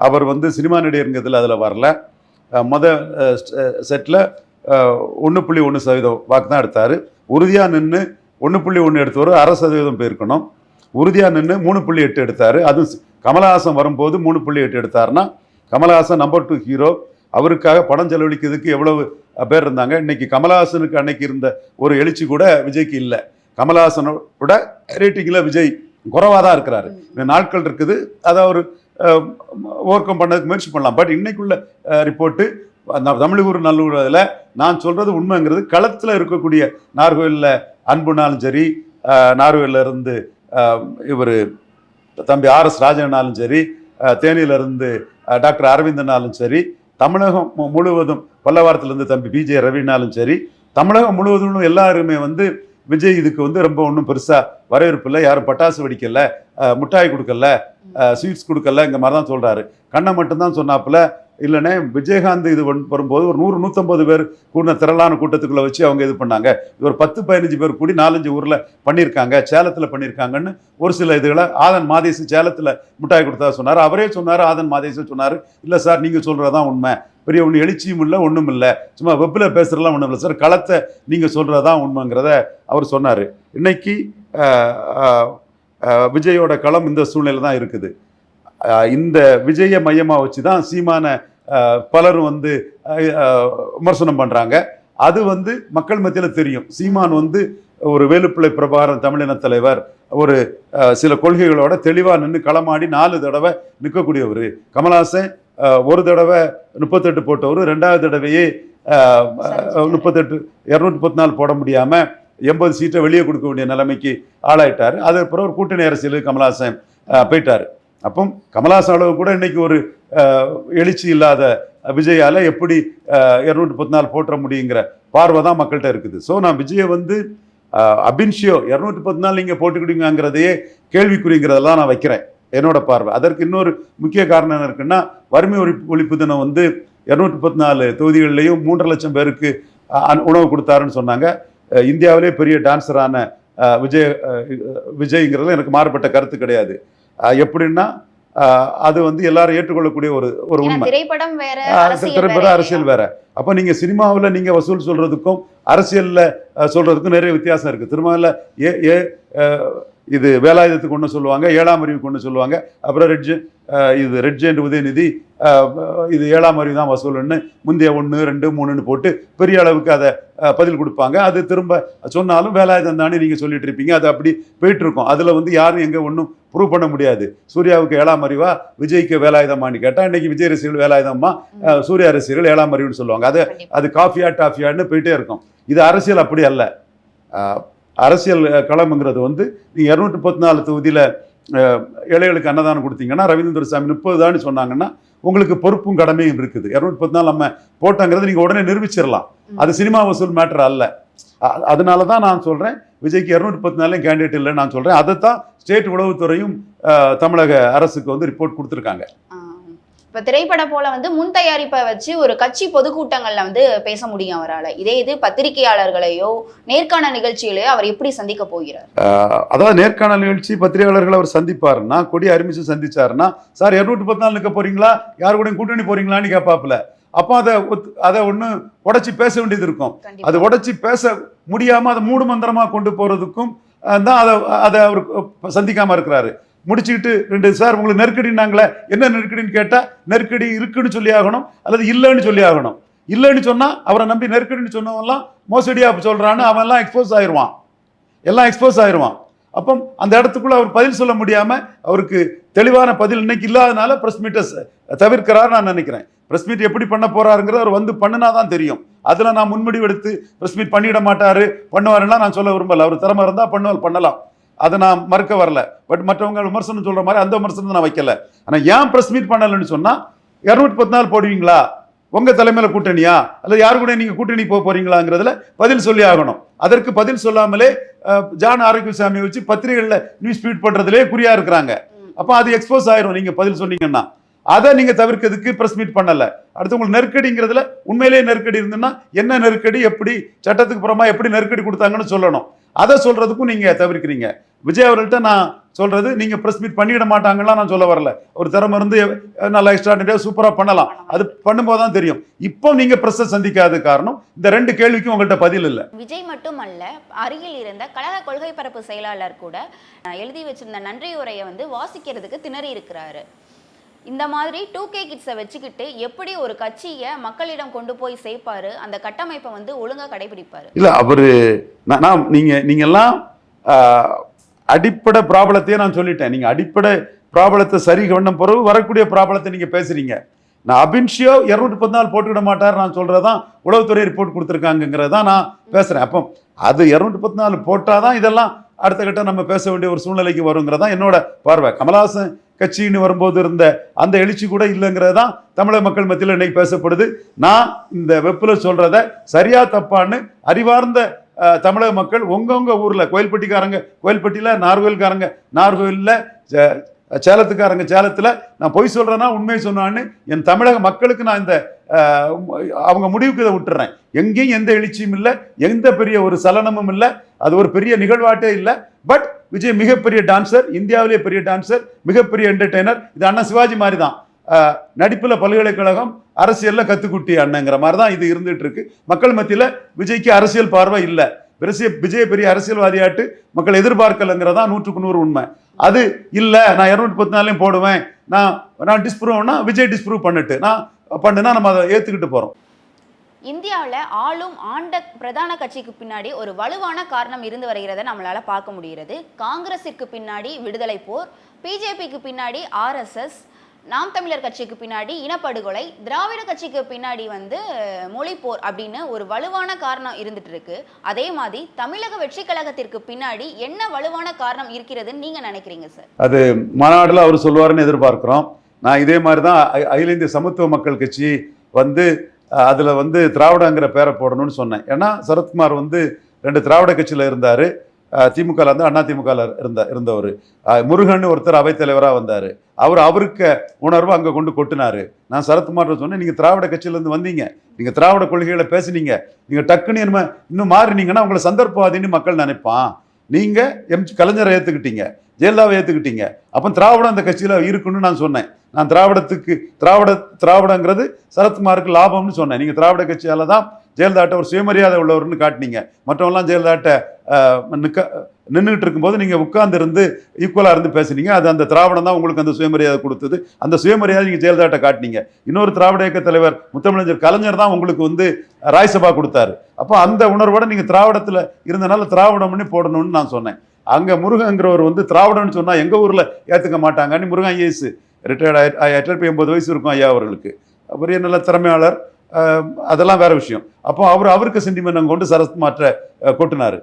அவர் வந்து சினிமா நடிகருங்கிறதுல அதில் வரல. மொத செட்டில் ஒன்று புள்ளி ஒன்று சதவீதம் வாக்கு தான் எடுத்தார். உறுதியாக நின்று ஒன்று புள்ளி ஒன்று எடுத்தவர் அரை சதவீதம் போயிருக்கணும் உறுதியாக நின்று மூணு புள்ளி எட்டு எடுத்தார். அதுவும் கமலஹாசன் வரும்போது மூணு புள்ளி எட்டு எடுத்தாருன்னா கமலஹாசன் நம்பர் டூ ஹீரோ அவருக்காக படம் செலவழிக்கிறதுக்கு எவ்வளவு பேர் இருந்தாங்க. இன்னைக்கு கமலஹாசனுக்கு அன்னைக்கு இருந்த ஒரு எழுச்சி கூட விஜய்க்கு இல்லை. கமலஹாசனோட ரேட்டிங்கில் விஜய் குறைவாக தான் இருக்கிறாரு. இந்த நாட்கள் இருக்குது. அதை அவர் ஓவர் கம் பண்ணதுக்கு முயற்சி பண்ணலாம். பட் இன்னைக்குள்ள ரிப்போர்ட்டு தமிழூர் நல்லூர் அதில் நான் சொல்கிறது உண்மைங்கிறது களத்தில் இருக்கக்கூடிய நார்கோயிலில் அன்புனாலும் சரி நார்கோயிலிருந்து இவர் தம்பி ஆர் எஸ் ராஜனாலும் சரி தேனியிலிருந்து இருந்து டாக்டர் அரவிந்தனாலும் சரி தமிழகம் மு- முழுவதும் பல்லவாரத்திலிருந்து தம்பி பிஜே ரவினாலும் சரி தமிழகம் முழுவதும் எல்லாருமே வந்து விஜய் இதுக்கு வந்து ரொம்ப ஒன்றும் பெருசாக வரவேற்பு இல்லை யாரும் பட்டாசு வெடிக்கல முட்டாய் கொடுக்கல ஸ்வீட்ஸ் கொடுக்கல இங்கே மாதிரி தான் சொல்கிறாரு கண்ணை மட்டும்தான் சொன்னாப்புல இல்லைன்னா விஜயகாந்த் இது வரும்போது ஒரு நூறு நூற்றம்பது பேர் கூடின திரளான கூட்டத்துக்குள்ளே வச்சு அவங்க இது பண்ணாங்க. ஒரு பத்து பதினஞ்சு பேர் கூடி நாலஞ்சு ஊரில் பண்ணியிருக்காங்க சேலத்தில் பண்ணியிருக்காங்கன்னு ஒரு சில இதுகளை ஆதன் மாதேசி சேலத்தில் மிட்டாய் கொடுத்தா சொன்னார். அவரே சொன்னார் ஆதன் மாதேசு சொன்னார். இல்லை சார் நீங்கள் சொல்கிறதான் உண்மை. பெரிய ஒன்று எழுச்சியும் இல்லை ஒன்றும் இல்லை. சும்மா வெப்பில் பேசுகிறலாம் ஒன்றும் இல்லை சார். களத்தை நீங்கள் சொல்கிறதான் உண்மைங்கிறத அவர் சொன்னார். இன்னைக்கு விஜயோட களம் இந்த சூழ்நிலை தான் இருக்குது. இந்த விஜய மையமாக வச்சு தான் சீமான பலரும் வந்து விமர்சனம் பண்ணுறாங்க அது வந்து மக்கள் மத்தியில் தெரியும். சீமான் வந்து ஒரு வேலுப்பிள்ளை பிரபாகரன் தமிழின தலைவர். ஒரு சில கொள்கைகளோட தெளிவாக நின்று களமாடி நாலு தடவை நிற்கக்கூடியவர் கமலாசன் ஒரு தடவை முப்பத்தெட்டு போட்டவர். ரெண்டாவது தடவையே முப்பத்தெட்டு இரநூத்தி பத்து நாள் போட முடியாமல் எண்பது சீட்டை வெளியே கொடுக்க வேண்டிய நிலைமைக்கு ஆளாயிட்டார். அதுக்கப்புறம் ஒரு கூட்டணி அரசியலுக்கு கமலாசன் போயிட்டார். அப்போ கமலாஸ் அளவு கூட இன்னைக்கு ஒரு எழுச்சி இல்லாத விஜயால எப்படி இரநூத்தி பத்து நாள் போட்டுற முடியுங்கிற பார்வை தான் மக்கள்கிட்ட இருக்குது. ஸோ நான் விஜயை வந்து அபின்ஷியோ இரநூத்தி பத்து நாள் நீங்கள் போட்டுக்கிடுங்கிறதையே கேள்விக்குறிங்கிறதெல்லாம் நான் வைக்கிறேன். என்னோட பார்வை. அதற்கு இன்னொரு முக்கிய காரணம் என்ன இருக்குன்னா வறுமை ஒழிப்பு ஒழிப்பு தினம் வந்து இரநூத்தி முப்பத்தி நாலு தொகுதிகள்லையும் மூன்றரை லட்சம் பேருக்கு உணவு கொடுத்தாருன்னு சொன்னாங்க. இந்தியாவிலே பெரிய டான்ஸரான விஜய் விஜய்ங்கிறது விஜய்ங்கிறதுல எனக்கு மாறுபட்ட கருத்து கிடையாது. எப்படின்னா அது வந்து எல்லாரும் ஏற்றுக்கொள்ளக்கூடிய ஒரு ஒரு உண்மை. திரைப்படம் வேற ஆஹ் அரசியல் வேற அரசியல் வேற. அப்ப நீங்க சினிமாவுல நீங்க வசூல் சொல்றதுக்கும் அரசியல்ல சொல்றதுக்கும் நிறைய வித்தியாசம் இருக்கு. திருமால ஏ ஏ இது வேலாயுதத்துக்கு ஒன்று சொல்லுவாங்க ஏழாம் அறிவுக்கு ஒன்று சொல்லுவாங்க. அப்புறம் ரெட் இது ரெட் ஜெயண்ட் உதயநிதி இது ஏழாம் அறிவு தான் வசூல்னு முந்தைய ஒன்று ரெண்டு மூணுன்னு போட்டு பெரிய அளவுக்கு அதை பதில் கொடுப்பாங்க. அது திரும்ப சொன்னாலும் வேலாயுதம் தானே நீங்க சொல்லிட்டு இருப்பீங்க. அது அப்படி போயிட்டு இருக்கும் அதுல வந்து யாரும் எங்க ஒன்றும் ப்ரூவ் பண்ண முடியாது. சூர்யாவுக்கு ஏழாம் அறிவா விஜய்க்கு வேலாயுதமான்னு கேட்டா இன்னைக்கு விஜய் ரசிகர்கள் வேலாயுதம்மா அஹ், சூர்யா ரசிகர்கள் ஏழாம் அறிவுன்னு சொல்லுவாங்க. அது. அது காஃபியா டாஃபியான்னு போயிட்டே இருக்கும். இது அரசியல் அப்படி அல்ல. அரசியல் களம்ங்கிறது வந்து நீங்கள் இரநூத்தி முப்பத்தி நாலு தொகுதியில் ஏழைகளுக்கு அன்னதானம் கொடுத்தீங்கன்னா ரவீந்திர சாமி முப்பது தான் சொன்னாங்கன்னா உங்களுக்கு பொறுப்பும் கடமையும் இருக்குது. இரநூத்தி முப்பத்தி நாலு நம்ம போட்டோங்கிறது நீங்கள் உடனே நிரூபிச்சிடலாம். அது சினிமா வசூல் மேட்டர் அல்ல. அதனால தான் நான் சொல்கிறேன் விஜய்க்கு இரநூத்தி முப்பத்தி நாலையும் கேண்டிடேட் இல்லைன்னு நான் சொல்கிறேன் அதை தான் ஸ்டேட் உளவுத்துறையும் தமிழக அரசுக்கு வந்து ரிப்போர்ட் கொடுத்துருக்காங்க. இப்ப திரைப்படம் போல வந்து முன் தயாரிப்பை வச்சு ஒரு கட்சி பொதுக்கூட்டங்கள்ல வந்து பேச முடியும் அவரால. இதே இது பத்திரிகையாளர்களையோ நேர்காணல் நிகழ்ச்சிகளையோ அவர் எப்படி சந்திக்க போகிறார்? அதாவது நேர்காணல் நிகழ்ச்சி பத்திரிகையாளர்கள் அவர் சந்திப்பாருன்னா கொடி அறிவிச்சு சந்திச்சாருன்னா சார் இரநூத்தி பத்து நாள் நிற்க போறீங்களா? யார் கூட கூட்டணி போறீங்களான்னு கேட்பாப்புல அப்போ அதை அதை ஒன்று உடைச்சி பேச வேண்டியது இருக்கும். அது உடைச்சி பேச முடியாம அதை மூடு மந்திரமா கொண்டு போறதுக்கும் ஆஹ் தான் அதை அதை அவர் சந்திக்காம இருக்கிறாரு. முடிச்சுக்கிட்டு ரெண்டு சார் உங்களுக்கு நெருக்கடினாங்களே என்ன நெருக்கடின்னு கேட்டால் நெருக்கடி இருக்குன்னு சொல்லி ஆகணும் அல்லது இல்லைன்னு சொல்லி ஆகணும் இல்லைன்னு சொன்னால் அவரை நம்பி நெருக்கடின்னு சொன்னவெல்லாம் மோசடியாக சொல்கிறான்னு அவன் எல்லாம் எக்ஸ்போஸ் ஆயிடுவான் எல்லாம் எக்ஸ்போஸ் ஆயிடுவான் அப்போ அந்த இடத்துக்குள்ள அவர் பதில் சொல்ல முடியாமல் அவருக்கு தெளிவான பதில் இன்னைக்கு இல்லாதனால ப்ரெஸ் மீட்டை தவிர்க்கிறார் நான் நினைக்கிறேன். ப்ரெஸ் மீட் எப்படி பண்ண போகிறாருங்கிறத அவர் வந்து பண்ணினா தான் தெரியும். அதில் நான் முன்முடிவு எடுத்து ப்ரெஸ் மீட் பண்ணிட மாட்டார் பண்ணுவாருன்னா நான் சொல்ல விரும்பல. அவர் திறமை இருந்தால் பண்ணுவார் பண்ணலாம். அதை நான் மறுக்க வரல. பட் மற்றவங்க விமர்சனம் சொல்ற மாதிரி அந்த விமர்சனம் நான் வைக்கல. ஆனால் ஏன் ப்ரெஸ் மீட் பண்ணலன்னு சொன்னா இரநூத்தி பத்து நாள் போடுவீங்களா? உங்க தலைமையில கூட்டணியா? அல்லது யார் கூட நீங்க கூட்டணி போக போறீங்களாங்கிறதுல பதில் சொல்லி ஆகணும். அதற்கு பதில் சொல்லாமலே ஜான் ஜான் ஆரோக்கியசாமியை வச்சு பத்திரிகைகளில் நியூஸ் ஃபீட் பண்ணுறதுலே குறியா இருக்கிறாங்க. அப்போ அது எக்ஸ்போஸ் ஆயிரும். நீங்க பதில் சொன்னீங்கன்னா. அதை நீங்க தவிர்க்கிறதுக்கு பிரஸ் மீட் பண்ணல. அடுத்து உங்களுக்கு நெருக்கடிங்கிறதுல உண்மையிலேயே நெருக்கடி இருந்துன்னா என்ன நெருக்கடி எப்படி சட்டத்துக்கு புறமா எப்படி நெருக்கடி கொடுத்தாங்கன்னு சொல்லணும். அதை சொல்றதுக்கும் நீங்க தவிர்க்கிறீங்க. விஜய் அவர்கள்ட்ட நான் சொல்றது நீங்க பிரஸ் மீட் பண்ணிட மாட்டாங்கலாம் நான் சொல்ல வரல. ஒரு திறமை இருந்து நல்லா எக்ஸ்ட்ராடினரியா சூப்பரா பண்ணலாம். அது பண்ணும்போது தான் தெரியும். இப்போ நீங்க ப்ரெஸ்ஸை சந்திக்காத காரணம் இந்த ரெண்டு கேள்விக்கும் உங்கள்கிட்ட பதில் இல்லை. விஜய் மட்டும் அல்ல அருகில் இருந்த கழக கொள்கை பரப்பு செயலாளர் கூட எழுதி வச்சிருந்த நன்றி உரையை வந்து வாசிக்கிறதுக்கு திணறி இருக்கிறாரு இந்த மாதிரி டூ கே கிட்ஸை வச்சுக்கிட்டு எப்படி ஒரு கட்சியை மக்களிடம் கொண்டு போய் சேர்ப்பாரு? அந்த கட்டமைப்பை வந்து ஒழுங்காக கடைபிடிப்பாரு. இல்லை அவர் நான் நீங்கள் நீங்கள்லாம் அடிப்படை ப்ராப்ளத்தையே நான் சொல்லிட்டேன். நீங்கள் அடிப்படை ப்ராப்ளத்தை சரி பண்ண பிறகு வரக்கூடிய ப்ராப்ளத்தை நீங்கள் பேசுகிறீங்க நான் அபின்ஷியோ இரநூத்தி பத்து நாள் போட்டுக்கிட மாட்டார் நான் சொல்றதான் உளவுத்துறை ரிப்போர்ட் கொடுத்துருக்காங்கிறத தான் நான் பேசுகிறேன் அப்போ அது இரநூத்தி பத்து நாள் போட்டாதான் இதெல்லாம் அடுத்த கட்டம் நம்ம பேச வேண்டிய ஒரு சூழ்நிலைக்கு வருங்கிறதான் என்னோட பார்வை. கமலஹாசன் கட்சின்னு வரும்போது இருந்த அந்த எழுச்சி கூட இல்லைங்கிறது தான் தமிழக மக்கள் மத்தியில் இன்னைக்கு பேசப்படுது. நான் இந்த வெப்பில் சொல்கிறத சரியா தப்பான்னு அறிவார்ந்த தமிழக மக்கள் உங்கவுங்க ஊரில் கோயில்பட்டிக்காரங்க கோயில்பட்டியில் நார்கோயில்காரங்க நார்கோயிலில் சே- சேலத்துக்காரங்க சேலத்தில் நான் பொய் சொல்கிறேன்னா உண்மையை சொன்னான்னு என் தமிழக மக்களுக்கு நான் இந்த அவங்க முடிவுக்கு இதை விட்டுறேன். எங்கேயும் எந்த எழுச்சியும் இல்லை எந்த பெரிய ஒரு சலனமும் இல்லை அது ஒரு பெரிய நிகழ்வாட்டே இல்லை. பட் விஜய் மிகப்பெரிய டான்சர் இந்தியாவிலேயே பெரிய டான்சர் மிகப்பெரிய என்டர்டெய்னர் இது அண்ணன் சிவாஜி மாதிரி தான் நடிப்பில் பல்கலைக்கழகம் அரசியலில் கத்துக்குட்டி அண்ணங்கிற மாதிரி தான் இது இருந்துகிட்டு இருக்கு மக்கள் மத்தியில் விஜய்க்கு அரசியல் பார்வை இல்லை. விஜய் விஜய் பெரிய அரசியல்வாதியாட்டு மக்கள் எதிர்பார்க்கலைங்கிறதா நூற்றுக்கு நூறு உண்மை. அது இல்லை நான் இரநூத்தி பத்து நாளையும் போடுவேன். நான் நான் டிஸ்ப்ரூவ்னா விஜய் டிஸ்ப்ரூவ் பண்ணிட்டு நான் பண்ணுனா நம்ம அதை ஏற்றுக்கிட்டு போகிறோம் இந்தியாவில் ஆளும் ஆண்ட பிரதான கட்சிக்கு பின்னாடி ஒரு வலுவான காரணம் இருந்து வருகிறத நம்மளால் பார்க்க முடிகிறது. காங்கிரஸிற்கு பின்னாடி விடுதலை போர் பிஜேபிக்கு பின்னாடி ஆர்எஸ்எஸ் நாம் தமிழர் கட்சிக்கு பின்னாடி இனப்படுகொலை திராவிட கட்சிக்கு பின்னாடி வந்து மொழிப்போர் அப்படின்னு ஒரு வலுவான காரணம் இருந்துட்டு இருக்கு. அதே மாதிரி தமிழக வெற்றி கழகத்திற்கு பின்னாடி என்ன வலுவான காரணம் இருக்கிறதுன்னு நீங்க நினைக்கிறீங்க சார் அது மாநாட்டில் அவர் சொல்லுவாருன்னு எதிர்பார்க்கிறோம். நான் இதே மாதிரி தான் அகில இந்திய சமத்துவ மக்கள் கட்சி வந்து அதில் வந்து திராவிடங்கிற பேரை போடணும்னு சொன்னேன். ஏன்னா சரத்குமார் வந்து ரெண்டு திராவிட கட்சியில் இருந்தார். திமுகவில் வந்து அண்ணா திமுகவில் இருந்த இருந்தவர். முருகன் ஒருத்தர் அவைத்தலைவராக வந்தார். அவர் அவருக்கு உணர்வு அங்கே கொண்டு கொட்டினார். நான் சரத்குமார் சொன்னேன் நீங்கள் திராவிட கட்சியிலேருந்து வந்தீங்க. நீங்கள் திராவிட கொள்கைகளை பேசுனீங்க. நீங்கள் டக்குன்னு இனிமே இன்னும் மாறினீங்கன்னா உங்களை சந்தர்ப்பவாதின்னு மக்கள் நினைப்பான். நீங்கள் எம் கலைஞரை ஏற்றுக்கிட்டீங்க ஜெயலலிதாவை ஏற்றுக்கிட்டீங்க அப்போ திராவிடம் அந்த கட்சியில் இருக்குன்னு நான் சொன்னேன். நான் திராவிடத்துக்கு திராவிட திராவிடங்கிறது சரத்குமாருக்கு லாபம்னு சொன்னேன். நீங்கள் திராவிட கட்சியால் தான் ஜெயலலிதாட்ட ஒரு சுயமரியாதை உள்ளவர்னு காட்டினீங்க. மற்றவங்களாம் ஜெயலலிதாட்ட நிற்க நின்றுட்டு இருக்கும்போது நீங்கள் உட்கார்ந்துருந்து ஈக்குவலாக இருந்து பேசுனீங்க. அது அந்த திராவிடம் தான் உங்களுக்கு அந்த சுயமரியாதை கொடுத்தது. அந்த சுயமரியாதை நீங்கள் ஜெயலலிதாட்ட காட்டினீங்க. இன்னொரு திராவிட இயக்க தலைவர் முத்தமிழஞ்சர் கலைஞர் தான் உங்களுக்கு வந்து ராய்சபா கொடுத்தாரு. அப்போ அந்த உணர்வோட நீங்கள் திராவிடத்தில் இருந்தனால திராவிடம்னு போடணும்னு நான் சொன்னேன். அங்கே முருகங்கிறவர் வந்து திராவிடம்னு சொன்னால் எங்கள் ஊரில் ஏற்றுக்க மாட்டாங்கன்னு முருகன் ஐஏஎஸ். ரிட்டையர்ட் ஆயிரத்தி எண்பது வயசு இருக்கும் ஐயா அவர்களுக்கு. பெரிய நல்ல திறமையாளர். அதெல்லாம் வேற விஷயம். அப்போ அவர் அவருக்கு சென்டிமெண்ட் கொண்டு சரத்குமார்கிட்ட கொட்டினார்.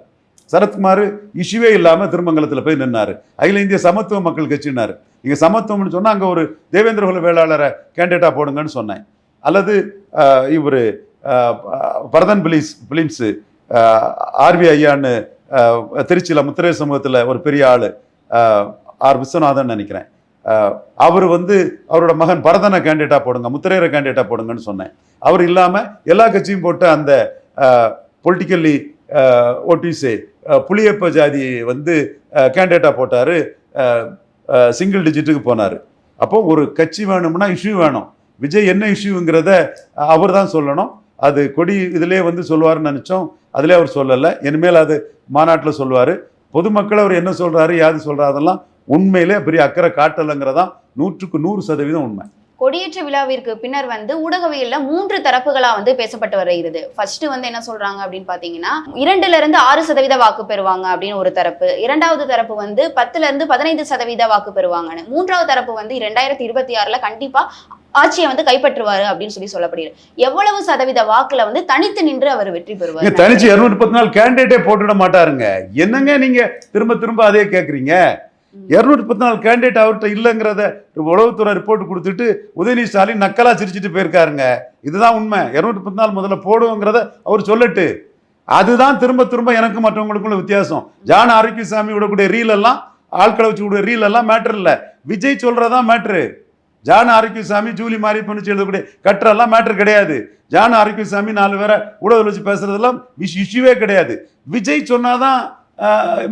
சரத்குமார் இஷ்யூவே இல்லாமல் திருமங்கலத்தில் போய் நின்னார். அகில இந்திய சமத்துவ மக்கள் கட்சினார் நீங்கள் சமத்துவம்னு சொன்னால் அங்கே ஒரு தேவேந்திரகுல வேளாளரை கேண்டிடேட்டாக போடுங்கன்னு சொன்னேன். அல்லது இவர் பரதன் பிலிஸ் பிலிம்ஸு ஆர்வி ஐயான்னு திருச்சியில் முத்திரை சமூகத்தில் ஒரு பெரிய ஆள் ஆர். விஸ்வநாதன் நினைக்கிறேன். அவர் வந்து அவரோட மகன் பரதனை கேண்டிடேட்டாக போடுங்க முத்திரையரை கேண்டிடேட்டாக போடுங்கன்னு சொன்னேன். அவர் இல்லாமல் எல்லா கட்சியும் போட்டு அந்த பொலிட்டிக்கல்லி ஓட்டிஸு புளியப்ப ஜாதி வந்து கேண்டிடேட்டாக போட்டார் சிங்கிள் டிஜிட்டுக்கு போனார். அப்போ ஒரு கட்சி வேணும்னா இஷ்யூ வேணும். விஜய் என்ன இஷ்யூங்கிறத அவர் தான் சொல்லணும். அது கொடி இதிலே வந்து சொல்லுவாருன்னு நினச்சோம். அதிலே அவர் சொல்லலை. இனிமேல் அது மாநாட்டில் சொல்லுவார். பொதுமக்கள் அவர் என்ன சொல்கிறாரு யாது சொல்கிறாரெல்லாம் உண்மையிலே பெரிய அக்கறை காட்டலைங்கிறதான் நூற்றுக்கு நூறு சதவீதம் உண்மை. கொடியேற்ற விழாவிற்கு பின்னர் வந்து ஊடகவியல்ல மூன்று தரப்புகளா வந்து பேசப்பட்டு வருகிறது. ஃபர்ஸ்ட் வந்து என்ன சொல்றாங்க அப்படின்னு பாத்தீங்கன்னா இரண்டுல இருந்து ஆறு சதவீத வாக்கு பெறுவாங்க அப்படின்னு ஒரு தரப்பு. இரண்டாவது தரப்பு வந்து பத்துல இருந்து பதினைந்து சதவீத வாக்கு பெறுவாங்கன்னு. மூன்றாவது தரப்பு வந்து இரண்டாயிரத்தி இருபத்தி ஆறுல கண்டிப்பா ஆட்சியை வந்து கைப்பற்றுவாரு அப்படின்னு சொல்லி சொல்லப்படுகிறது. எவ்வளவு சதவீத வாக்குல வந்து தனித்து நின்று அவர் வெற்றி பெறுவார்? தனிச்சு இருநூற்றி பத்து நாள் கேண்டிடேட்டே போட்டுட மாட்டாருங்க. என்னங்க நீங்க திரும்ப திரும்ப அதே கேட்குறீங்க இருநூற்றி பத்து நாள் கேண்டிடேட் அவர்கிட்ட இல்லைங்கிறத உளவுத்துறை ரிப்போர்ட் கொடுத்துட்டு உதயநிதி ஸ்டாலின் நக்கலா சிரிச்சிட்டு போயிருக்காருங்க. இதுதான் உண்மை. இருநூற்றி பத்து நாள் முதல்ல போடுவோங்கிறத அவர் சொல்லட்டு அதுதான் திரும்ப திரும்ப எனக்கு மற்றவங்களுக்குள்ள வித்தியாசம். ஜான் ஆரோக்கியசாமி விடக்கூடிய ரீல் எல்லாம் ஆட்களை வச்சு விட ரீல் எல்லாம் மேட்டர் இல்லை. விஜய் சொல்றதான் மேட்ரு ஜான் ஆரோக்கியசாமி ஜூலி மாரி பண்ணிச்சு எழுதக்கூடிய கட்டுறெல்லாம் மேட்ரு கிடையாது. ஜான் ஆரோக்கியசாமி நாலு பேரை ஊடகத்தில் வச்சு பேசுறதெல்லாம் இஷ்யூவே கிடையாது. விஜய் சொன்னாதான்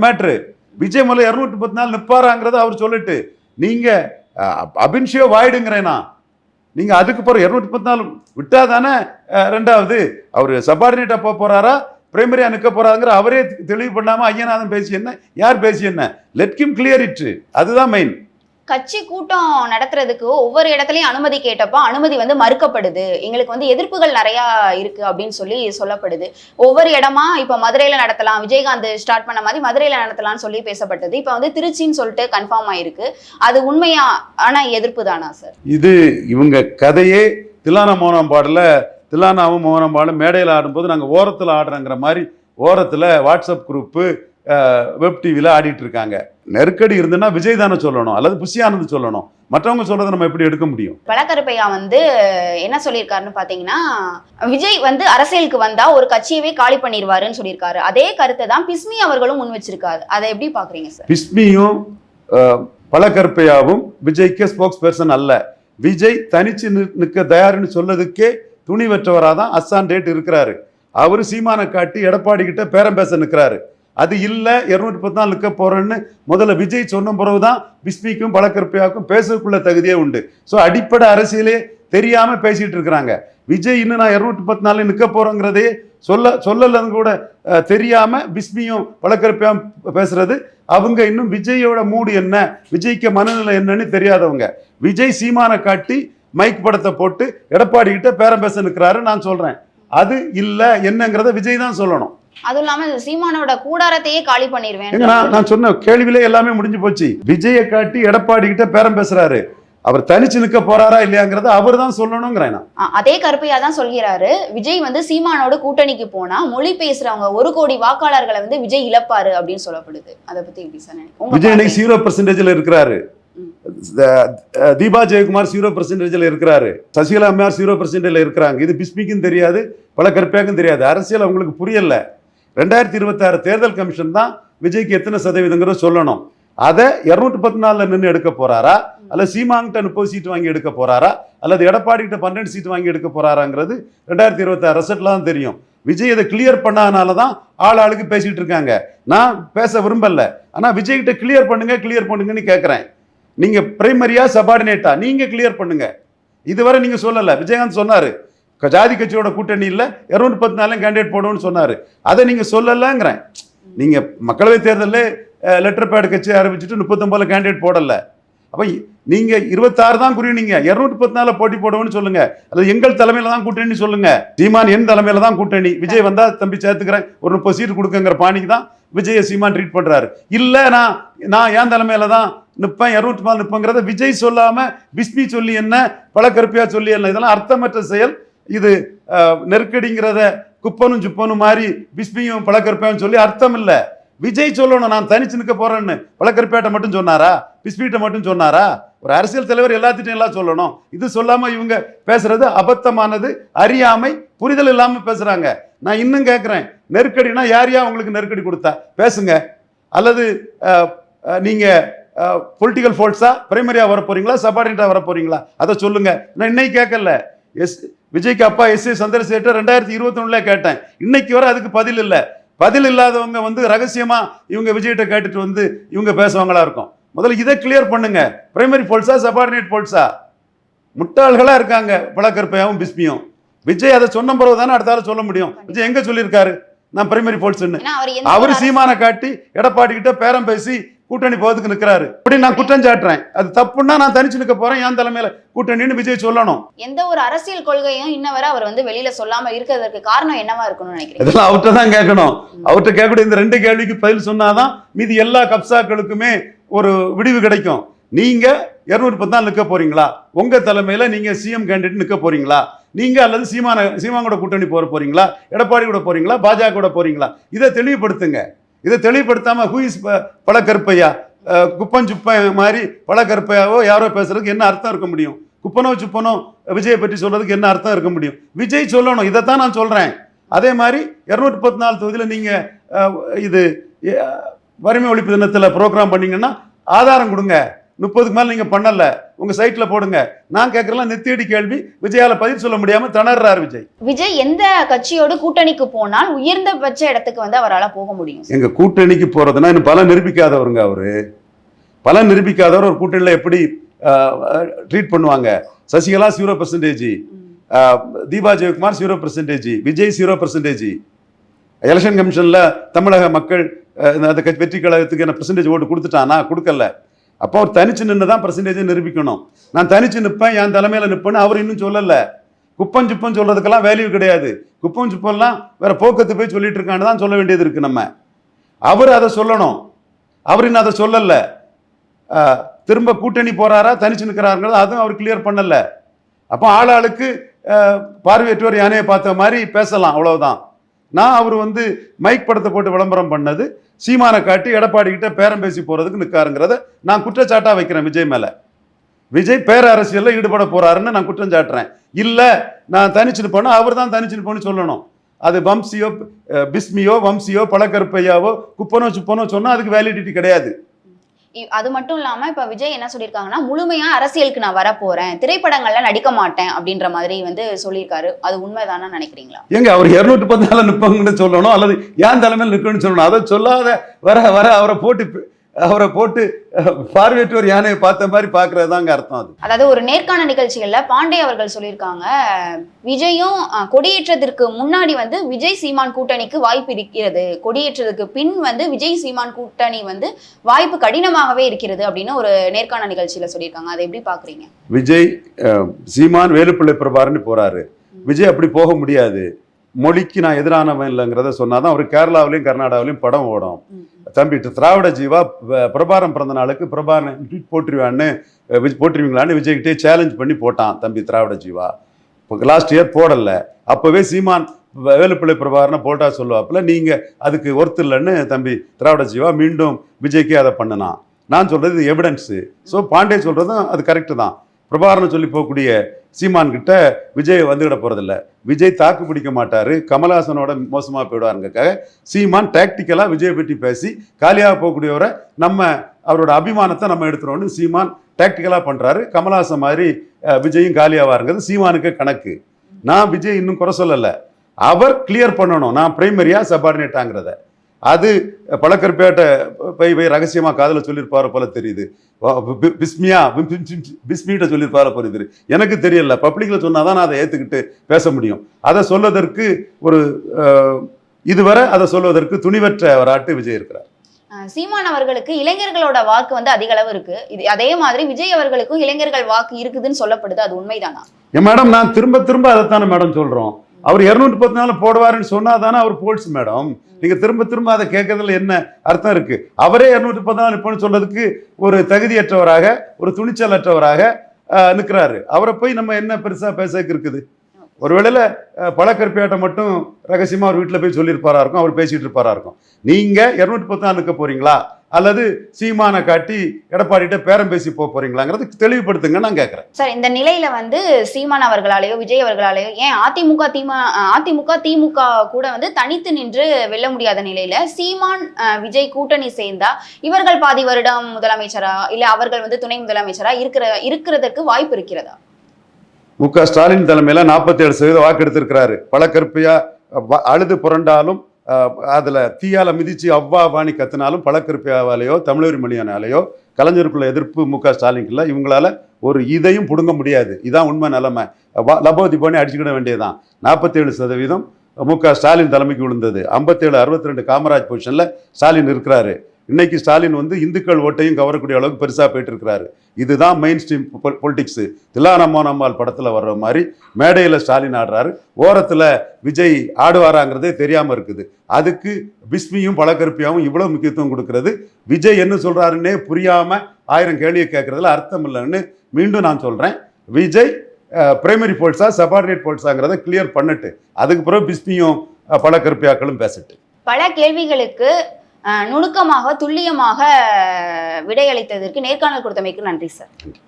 மேட்ரு விஜய் முதல்ல இரநூத்தி பத்து நாள் நிப்பாராங்கிறத அவர் சொல்லிட்டு நீங்க அபின்ஷியோ வாயிடுங்கிறேனா நீங்க அதுக்கு பிறகு இரநூத்தி பத்து நாள் விட்டா தானே ரெண்டாவது? அவர் சபார்டினேட்டா போக போறாரா? பிரைமரியா நிற்க போறாங்கிற அவரே தெளிவு பண்ணாம ஐயநாதன் பேசி என்ன? யார் பேசி என்ன? லெட் கிம் கிளியர் இட்டு அதுதான் மெயின் கட்சி கூட்டம் நடத்துறதுக்கு ஒவ்வொரு இடத்துலையும் அனுமதி கேட்டப்போ அனுமதி வந்து மறுக்கப்படுது. எங்களுக்கு வந்து எதிர்ப்புகள் நிறைய இருக்கு அப்படின்னு சொல்லி சொல்லப்படுது. ஒவ்வொரு இடமா இப்ப மதுரையில நடத்தலாம் விஜயகாந்த் ஸ்டார்ட் பண்ண மாதிரி மதுரையில நடத்தலாம்னு சொல்லி பேசப்பட்டது. இப்ப வந்து திருச்சின்னு சொல்லிட்டு கன்ஃபார்ம் ஆயிருக்கு. அது உண்மையா? ஆனா எதிர்ப்பு தானா சார் இது இவங்க கதையே தில்லானா மோனம் பாடல தில்லானாவும் மோனம் பாடலும் மேடையில் ஆடும்போது நாங்கள் ஓரத்தில் ஆடுறோங்கிற மாதிரி ஓரத்தில் வாட்ஸ்அப் குரூப்பு வெப் டிவியில் ஆடிட்டு இருக்காங்க. நெருக்கடி இருந்துன்னா விஜய் தானே சொல்லணும் அல்லது புஷியானது சொல்லணும். மற்றவங்க சொல்றதை நம்ம எப்படி எடுக்க முடியும்? பழக்கருப்பையா வந்து என்ன சொல்லியிருக்காருன்னு பாத்தீங்கன்னா விஜய் வந்து அரசியலுக்கு வந்தா ஒரு கட்சியவே காலி பண்ணிடுவாருன்னு சொல்லியிருக்காரு. அதே கருத்தை தான் பிஸ்மி அவர்களும் முன் வச்சிருக்காரு. அதை எப்படி பாக்குறீங்க சார்? பிஸ்மியும் அஹ், பழக்கற்பையாவும் விஜய்க்கு ஸ்போக்ஸ் பர்சன் அல்ல. விஜய் தனிச்சு நிற்- நிற்க தயாருன்னு சொல்லதுக்கே துணிவற்றவராக தான் அஸ்ஸான் டேட் இருக்கிறாரு. அவர் சீமானை காட்டி எடப்பாடி கிட்ட பேரம் பேச நிற்கிறாரு அது இல்லை இரநூத்தி பத்து நாள் நிற்க போறேன்னு முதல்ல விஜய் சொன்ன பிறகு தான் பிஸ்மிக்கும் பழக்கற்பையாவுக்கும் பேசுறதுக்குள்ள தகுதியே உண்டு. ஸோ அடிப்படை அரசியலே தெரியாம பேசிட்டு இருக்கிறாங்க. விஜய் இன்னும் நான் இரநூத்தி பத்து நாள் நிற்க போறேங்கிறதே சொல்ல சொல்லலன்னு கூட தெரியாமல் தெரியாம பிஸ்மியும் பழக்கற்பையாம் பேசுறது. அவங்க இன்னும் விஜயோட மூடு என்ன விஜய்க்கு மனநிலை என்னன்னு தெரியாதவங்க. விஜய் சீமானை காட்டி மைக் படத்தை போட்டு எடப்பாடி கிட்ட பேரம் பேச நிற்கிறாரு நான் சொல்றேன். அது இல்லை என்னங்கிறத விஜய் தான் சொல்லணும். அதுவும் இல்லாம இது சீமானோட கூடாரத்தையே காலி பண்ணிடுவேன் நான் சொன்ன கேள்வியிலே எல்லாமே முடிஞ்சு போச்சு. விஜயை காட்டி எடப்பாடி கிட்ட பேரம் பேசுறாரு. அவர் தனிச்சு நிற்க போறாரா இல்லையாங்கிறத அவர் தான் சொல்லணுங்கிறேன் அதே கருப்பையா தான் சொல்கிறாரு. விஜய் வந்து சீமானோட கூட்டணிக்கு போனா மொழி பேசுறவங்க ஒரு கோடி வாக்காளர்களை வந்து விஜய் இழப்பாரு அப்படின்னு சொல்லப்படுது. அதை பத்தி எப்படி சார் விஜய் இன்னைக்கு. ஜீரோ பர்சன்டேஜில் இருக்கிறாரு. தீபா ஜெயக்குமார் ஜீரோ பர்சன்டேஜில் இருக்கிறாரு. சசிகலா அம்மையார் ஜீரோ பர்சன்டேஜில் இருக்கிறாங்க. இது பிஸ்மிக்கும் தெரியாது பல கற்பியாக்கும் தெரியாது. அரசியல் அவங்களுக்கு புரியல. ரெண்டாயிரத்தி இருபத்தாறு தேர்தல் கமிஷன் தான் விஜய்க்கு எத்தனை சதவீதங்கிறத சொல்லணும். அதை இரநூத்தி பத்து நாலில் நின்று எடுக்க போறாரா? அல்லது சீமாங்கிட்ட முப்பது சீட் வாங்கி எடுக்க போறாரா? அல்லது எடப்பாடி கிட்ட பன்னெண்டு சீட் வாங்கி எடுக்க போறாராங்கிறது ரெண்டாயிரத்தி இருபத்தாறு ரிசல்ட்ல தான் தெரியும். விஜய் இதை கிளியர் பண்ணாதனால தான் ஆள் ஆளுக்கு பேசிட்டு இருக்காங்க. நான் பேச விரும்பல. ஆனால் விஜய்கிட்ட கிளியர் பண்ணுங்க கிளியர் பண்ணுங்கன்னு கேட்குறேன் நீங்க பிரைமரியா சபார்டினேட்டா நீங்க கிளியர் பண்ணுங்க. இதுவரை நீங்க சொல்லல. விஜயகாந்த் சொன்னாரு ஜாதி கட்சியோட கூட்டணி இல்லை இரநூத்தி பத்து நாளும் கேண்டிடேட் போடுவோம்னு சொன்னார். அதை நீங்கள் சொல்லலைங்கிறேன். நீங்கள் மக்களவை தேர்தலில் லெட்டர் பேட் கட்சி ஆரம்பிச்சுட்டு முப்பத்தொம்பதில் கேண்டிடேட் போடலை. அப்போ நீங்கள் இருபத்தாறு தான் குறினீங்க இரநூத்தி பத்து நாளில் போட்டி போடுவோம்னு சொல்லுங்கள் அல்லது எங்கள் தலைமையில் தான் கூட்டணி சொல்லுங்கள் சீமான் என் தலைமையில் தான் கூட்டணி. விஜய் வந்தால் தம்பி சேர்த்துக்கிறேன். ஒரு முப்பது சீட்டு கொடுக்குங்கிற பாணிக்கு தான் விஜய சீமான் ட்ரீட் பண்ணுறாரு இல்லை நான் நான் என் தலைமையில் தான் நிற்பேன் இரநூத்தி நாள் நிற்பேங்கிறத விஜய் சொல்லாமல் பிஸ்மி சொல்லி என்ன பழக்கருப்பியாக சொல்லி என்ன இதெல்லாம் அர்த்தமற்ற செயல். இது நெருக்கடிங்கிறத குப்பனும் சுப்பனும் மாதிரி பிஸ்மியும் பழக்கற்பேன்னு சொல்லி அர்த்தம் இல்லை. விஜய் சொல்லணும் நான் தனிச்சு நிற்க போறேன்னு. பழக்கற்பேட்டை மட்டும் சொன்னாரா? பிஸ்மிகிட்ட மட்டும் சொன்னாரா? ஒரு அரசியல் தலைவர் எல்லாத்திட்டையும் எல்லாம் சொல்லணும். இது சொல்லாம இவங்க பேசுறது அபத்தமானது அறியாமை புரிதல் இல்லாம பேசுறாங்க. நான் இன்னும் கேட்குறேன் நெருக்கடினா யார் யார் உங்களுக்கு நெருக்கடி கொடுத்தா? பேசுங்க. அல்லது நீங்கள் நீங்க பொலிட்டிக்கல் ஃபோல்ஸா பிரைமரியா வர போறீங்களா சபார்டினேட்டா வர போறீங்களா அதை சொல்லுங்க. நான் இன்னைக்கு கேட்கல எஸ் விஜய்க்கு அப்பா எஸ் ஏ சந்திரசேகர் ரெண்டாயிரத்தி இருபத்தி கேட்டேன். இன்னைக்கு வரை அதுக்கு பதில் இல்லை. பதில் இல்லாதவங்க வந்து ரகசியமா இவங்க விஜய்கிட்ட கேட்டுட்டு வந்து இவங்க பேசுவாங்களா இருக்கும். முதல்ல இதை கிளியர் பண்ணுங்க. பிரைமரி போல்ஸா சபார்டினேட் போல்ஸா முட்டாள்களா இருக்காங்க. பழக்கற்பையாவும் பிஸ்மியும். விஜய் அதை சொன்ன பிறகு தானே அடுத்தால சொல்ல முடியும். விஜய் எங்க சொல்லியிருக்காரு? நான் பிரைமரி போல்ஸ்ன்னு அவர் சீமானை காட்டி எடப்பாடி கிட்ட பேரம் பேசி கூட்டணி போறதுக்கு நிக்கிறாரு. அப்படி நான் குற்றம் சாட்டுறேன். அது தப்புன்னா நான் தனிச்சு நிக்க போறேன். என் தலைமையில கூட்டணின்னு விஜய் சொல்லணும். எந்த ஒரு அரசியல் கொள்கையும் இன்ன வரை அவர் வந்து வெளியில சொல்லாம இருக்கிறதுக்கு காரணம் என்னவா இருக்கணும்னு நினைக்கிறீங்க? இதெல்லாம் அவர்கிட்ட தான் கேட்கணும். அவர்கிட்ட கேட்கக்கூடிய இந்த ரெண்டு கேள்விக்கு பதில் சொன்னாதான் மீதி எல்லா கப்சாக்களுக்குமே ஒரு விடிவு கிடைக்கும். நீங்க இருநூத்தி பத்து நாள் நிற்க போறீங்களா? உங்க தலைமையில நீங்க சிஎம் கேண்டிடேட் நிற்க போறீங்களா? நீங்க அல்லது சீமான சீமான் கூட கூட்டணி போற போறீங்களா? எடப்பாடி கூட போறீங்களா? பாஜக கூட போறீங்களா? இதை தெளிவுபடுத்துங்க. இதை தெளிவுபடுத்தாம ஹூஇஸ் பல கருப்பையா அஹ், குப்பன் சுப்பன் மாதிரி பல கற்பையாவோ யாரோ பேசுறதுக்கு என்ன அர்த்தம் இருக்க முடியும்? குப்பனோ சுப்பனோ விஜயை பற்றி சொல்றதுக்கு என்ன அர்த்தம் இருக்க முடியும்? விஜய் சொல்லணும். இதை தான் நான் சொல்றேன். அதே மாதிரி இரநூத்தி பத்து நாலு தொகுதியில் நீங்கள் இது வறுமை ஒழிப்பு தினத்தில் ப்ரோக்ராம் பண்ணிங்கன்னா ஆதாரம் கொடுங்க. முப்பதுக்கு மேலே நீங்கள் பண்ணல. உங்கள் சைட்டில் போடுங்க. நான் கேட்குறலாம் நெத்தியடி கேள்வி. விஜயால பதில் சொல்ல முடியாமல் திணறாரு விஜய். விஜய் எந்த கட்சியோடு கூட்டணிக்கு போனால் உயர்ந்தபட்ச இடத்துக்கு வந்து அவரால போக முடியும் எங்க கூட்டணிக்கு போறதுன்னா இன்னும் பல நிரூபிக்காதவருங்க அவரு. பல நிரூபிக்காதவர் ஒரு கூட்டணியில் எப்படி ட்ரீட் பண்ணுவாங்க. Sasikala zero percentage Deepa Jayakumar zero percentage Vijay zero percentage election கமிஷன்ல தமிழக மக்கள் அந்த வெற்றி கழகத்துக்கு என்ன பர்சன்டேஜ் ஓட்டு கொடுத்துட்டானா? கொடுக்கல. அப்போ அவர் தனிச்சு நின்று தான் பர்சன்டேஜை நிரூபிக்கணும். நான் தனிச்சு நிற்பேன் என் தலைமையில் நிற்பேன்னு அவர் இன்னும் சொல்லலை. குப்பம் சுப்பம் சொல்கிறதுக்கெல்லாம் வேல்யூ கிடையாது. குப்பம் சுப்பம்லாம் வேற போக்கத்து போய் சொல்லிட்டு இருக்கான்னு தான் சொல்ல வேண்டியது இருக்குது நம்ம. அவர் அதை சொல்லணும். அவர் இன்னும் அதை சொல்லலை. திரும்ப கூட்டணி போகிறாரா தனிச்சு நிற்கிறாருங்கிறது அதுவும் அவர் கிளியர் பண்ணலை. அப்போ ஆளாளுக்கு ஆளுக்கு பார்வையற்றோர் யானையை பார்த்த மாதிரி பேசலாம் அவ்வளோதான் நான் அவர் வந்து மைக் படத்தை போட்டு விளம்பரம் பண்ணது சீமானை காட்டி எடப்பாடி கிட்ட பேரம் பேசி போறதுக்கு நிற்காருங்கிறத நான் குற்றச்சாட்டா வைக்கிறேன் விஜய் மேல. விஜய் பேர அரசியல்ல ஈடுபட போறாருன்னு நான் குற்றம் சாட்டுறேன். இல்ல நான் தனிச்சு நிற்பேன்னா அவர் தான் தனிச்சு நிற்போன்னு சொல்லணும். அது வம்சியோ பிஸ்மியோ வம்சியோ பழக்கருப்பையாவோ குப்பனோ சுப்பனோ சொன்னா அதுக்கு வேலிடிட்டி கிடையாது. அது மட்டும் இல்லாம இப்ப விஜய் என்ன சொல்லியிருக்காங்கன்னா முழுமையா அரசியலுக்கு நான் வர போறேன் திரைப்படங்கள்ல நடிக்க மாட்டேன். அப்படின்ற மாதிரி வந்து சொல்லியிருக்காரு. அது உண்மைதானா நினைக்கிறீங்களா? எங்க அவர் இருநூற்று பத்து நாள் நிற்பங்கன்னு சொல்லணும் அல்லது ஏன் தலைமையில் நிற்கணும்னு சொல்லணும்? அதை சொல்லாத வர வர அவரை போட்டு அவரை போட்டு பார்வையற்றோர் யானையை பார்த்த மாதிரி பார்க்கறது தாங்க அர்த்தம் அது. அதாவது ஒரு நேர்காண நிகழ்ச்சிகள்ல பாண்டே அவர்கள் சொல்லியிருக்காங்க விஜயும் அஹ், கொடியேற்றத்திற்கு முன்னாடி வந்து விஜய் சீமான் கூட்டணிக்கு வாய்ப்பு இருக்கிறது. கொடியேற்றத்துக்கு பின் வந்து விஜய் சீமான் கூட்டணி வந்து வாய்ப்பு கடினமாகவே இருக்கிறது அப்படின்னு ஒரு நேர்காண நிகழ்ச்சியில சொல்லியிருக்காங்க. அதை எப்படி பாக்குறீங்க விஜய் சீமான் வேலுப்பிள்ளை பிரபாரன்னு போறாரு. விஜய் அப்படி போக முடியாது. மொழிக்கு நான் எதிரானவன் இல்லைங்கிறத சொன்னாதான் அவர் கேரளாவிலையும் கர்நாடகாவிலையும் படம் ஓடும். தம்பி திராவிட ஜீவா பிரபாரம் பிறந்த நாளுக்கு பிரபாரன் ட்வீட் போட்டுருவான்னு விஜய் போட்டுருவீங்களான்னு விஜய்கிட்டே சேலஞ்ச் பண்ணி போட்டான் தம்பி திராவிட ஜீவா. இப்போ லாஸ்ட் இயர் போடலை. அப்போவே சீமான் வேலுப்பிள்ளை பிரபாரனை போட்டா சொல்லுவாப்புல நீங்கள் அதுக்கு ஒர்த்து இல்லைன்னு தம்பி திராவிட ஜீவா மீண்டும் விஜய்க்கே அதை பண்ணினான். நான் சொல்கிறது எவிடன்ஸு ஸோ பாண்டே சொல்கிறதும் அது கரெக்டு தான். பிரபாகரன் சொல்லி போகக்கூடிய சீமான் கிட்ட விஜய் வந்துவிட போறதில்ல. விஜய் தாக்கு பிடிக்க மாட்டாரு. கமலஹாசனோட மோசமா போயிடுவாருங்கக்காக சீமான் டாக்டிக்கலா விஜய் பற்றி பேசி காலியாக போகக்கூடியவரை நம்ம அவரோட அபிமானத்தை நம்ம எடுத்துறோம்னு சீமான் டாக்டிக்கலா பண்றாரு. கமலஹாசன் மாதிரி விஜயும் காலியாவாருங்கிறது சீமானுக்கு கணக்கு. நான் விஜய் இன்னும் குறை சொல்லலை. அவர் கிளியர் பண்ணணும். நான் பிரைமரியா சபார்டினேட்டாங்கிறத அது பழக்கற்பேட்டை போய் போய் ரகசியமா காதுல சொல்லியிருப்பாரு போல தெரியுது. பிஸ்மியா பிஸ்மிகிட்ட சொல்லியிருப்பாரு போல தெரியுது. எனக்கு தெரியல பப்ளிக்ல சொன்னாதான் நான் அதை ஏத்துக்கிட்டு பேச முடியும். அதை சொல்வதற்கு ஒரு இதுவரை அதை சொல்வதற்கு துணிவற்றவராட்டு விஜய் இருக்கிறார். சீமான் அவர்களுக்கு இளைஞர்களோட வாக்கு வந்து அதிக அளவு இருக்கு. இது அதே மாதிரி விஜய் அவர்களுக்கும் இளைஞர்கள் வாக்கு இருக்குதுன்னு சொல்லப்படுது அது உண்மைதானா? என் மேடம் நான் திரும்ப திரும்ப அதைத்தானே மேடம் சொல்றோம். அவர் இரநூத்தி பத்து நாள் போடுவாருன்னு சொன்னா தானே அவர் போல்ஸ் மேடம். நீங்க திரும்ப திரும்ப அதை கேட்கறதுல என்ன அர்த்தம் இருக்கு? அவரே இரநூத்தி பத்து நாள் இப்போன்னு சொல்றதுக்கு ஒரு தகுதியற்றவராக ஒரு துணிச்சலற்றவராக நிற்கிறாரு அவரை போய் நம்ம என்ன பெருசா பேசக்கு இருக்குது? ஒருவேளையில பழக்கற்பியாட்டை மட்டும் ரகசியமா அவர் வீட்டில் போய் சொல்லியிருப்பாரா இருக்கும் அவர் பேசிட்டு இருப்பாரா இருக்கும். நீங்க இரநூத்தி பத்து நாள் நிற்க போறீங்களா? அல்லது சீமானை காட்டி எடப்பாடிட்ட பேரம் பேசி போக போறீங்களாங்கிறது தெளிவுபடுத்துங்க நான் கேட்கறேன் சார் இந்த நிலையில வந்து சீமான் அவர்களாலேயோ விஜய் அவர்களாலேயோ ஏன் அதிமுக திமு அதிமுக திமுக கூட வந்து தனித்து நின்று வெல்ல முடியாத நிலையில சீமான் விஜய் கூட்டணி சேர்ந்தா இவர்கள் பாதி வருடம் முதலமைச்சரா? இல்ல அவர்கள் வந்து துணை முதலமைச்சரா? இருக்கிற இருக்கிறதுக்கு வாய்ப்பு இருக்கிறதா? மு க ஸ்டாலின் தலைமையில 47% சதவீதம் வாக்கு எடுத்திருக்கிறாரு பல கருப்பையா அழுது புரண்டாலும் அதில் தீயால மிதிச்சு அவ்வா வாணி கத்தினாலும் பல தமிழர் மொழியானாலேயோ கலைஞருக்குள்ள எதிர்ப்பு மு க ஸ்டாலினுக்குள்ள இவங்களால ஒரு இதையும் பிடுங்க முடியாது. இதான் உண்மை நிலைமை. லபோதி பண்ணி அடிச்சுக்கிட வேண்டியதுதான். நாற்பத்தேழு சதவீதம் மு க ஸ்டாலின் தலைமைக்கு விழுந்தது. ஐம்பத்தேழு அறுபத்தி ரெண்டு காமராஜ் பொசிஷனில் ஸ்டாலின் இருக்கிறாரு. இன்னைக்கு ஸ்டாலின் வந்து இந்துக்கள் ஓட்டையும் கவரக்கூடிய அளவுக்கு பெருசாக போயிட்டு இருக்கிறாரு இதுதான் மெயின் ஸ்ட்ரீம் பொலிட்டிக்ஸ் தில்லானம்மா நம்மால் படத்தில் வர்ற மாதிரி மேடையில் ஸ்டாலின் ஆடுறாரு. ஓரத்தில் விஜய் ஆடுவாராங்கிறதே தெரியாமல் இருக்குது. அதுக்கு பிஸ்மியும் பழக்கருப்பியாவும் இவ்வளோ முக்கியத்துவம் கொடுக்கறது. விஜய் என்ன சொல்கிறாருன்னே புரியாமல் ஆயிரம் கேள்வியை கேட்குறதுல அர்த்தம் இல்லைன்னு மீண்டும் நான் சொல்கிறேன் விஜய் பிரைமரி போல்ஸா சபார்டினேட் போல்ஸாங்கிறத கிளியர் பண்ணட்டு அதுக்கு பிறகு பிஸ்மியும் அஹ், பழக்கருப்பியாக்களும் பேசட்டு. பல கேள்விகளுக்கு நுணுக்கமாக துல்லியமாக விடையளித்ததற்கு நேர்காணல் கொடுத்தமைக்கு நன்றி சார்.